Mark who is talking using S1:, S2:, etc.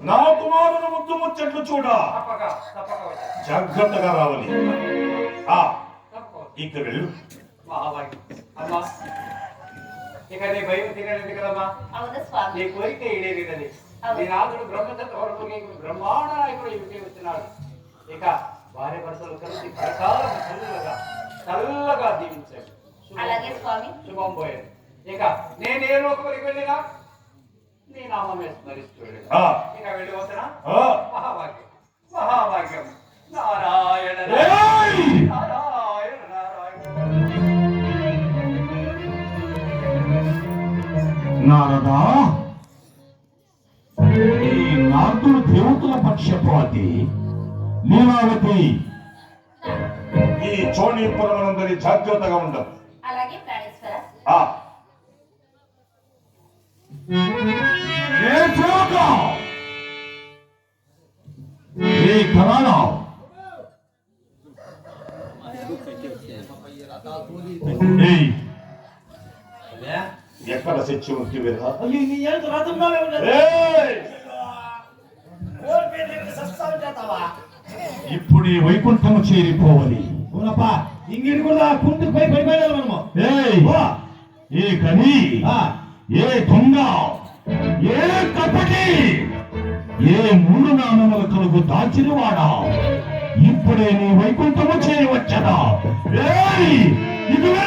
S1: నా కుమారుని ముద్దు ముచ్చట్లు చూడ? జాగ్రత్తగా రావాలి. ఆ
S2: తప్పక
S1: ఇక వెళ్ళు.
S2: ఇక నీ భయం తినలేదు కదమ్మా? నీ కోరిక ఈడేరినది నీ నాథుడు బ్రహ్మచత్రవరకు నీకు బ్రహ్మాండ నాయకుడు ఇంటి వచ్చినాడు. ఇక భార్య భర్తలు కలిసి ప్రకారం చల్లగా చల్లగా దీవించాడు.
S3: అలాగే స్వామి.
S2: శుభం పోయేది ఇక నేను ఏ లోకరికి వెళ్ళినా నీ నామమే స్మరిస్తూ వెళ్ళినా.
S1: ఆ.
S2: ఇక వెళ్ళి వస్తున్నా
S1: ఆ.
S2: మహాభాగ్యం మహాభాగ్యం నారాయణ
S1: ఏయ్!
S2: నారాయణ నారాయణ
S1: నారదా ఈ నార్దుడు దేవతల పక్షపాతి లీలావతి ఈ చోళీపురమనందరి జాగ్రత్తగా ఉండదు
S4: ఉన్నది
S1: ఏయ్!
S4: ఓర్పే దగ్గర సస్తాలు చేస్తావా
S1: ఇప్పుడు ఈ వైకుంఠము చేరిపోవాలి.
S4: అవునప్పా ఇంగిడి కూడా కుంటుకు పై పడిపోయాలి మనము.
S1: ఏ కని
S4: ఆ,
S1: ఏ దొంగ ఏ కపటి ఏ మూడు నామముల కలుగు దాచినవాడా ఇప్పుడే నీ వైకుంఠము చేయవచ్చదా ఏయ్! ఇదివే!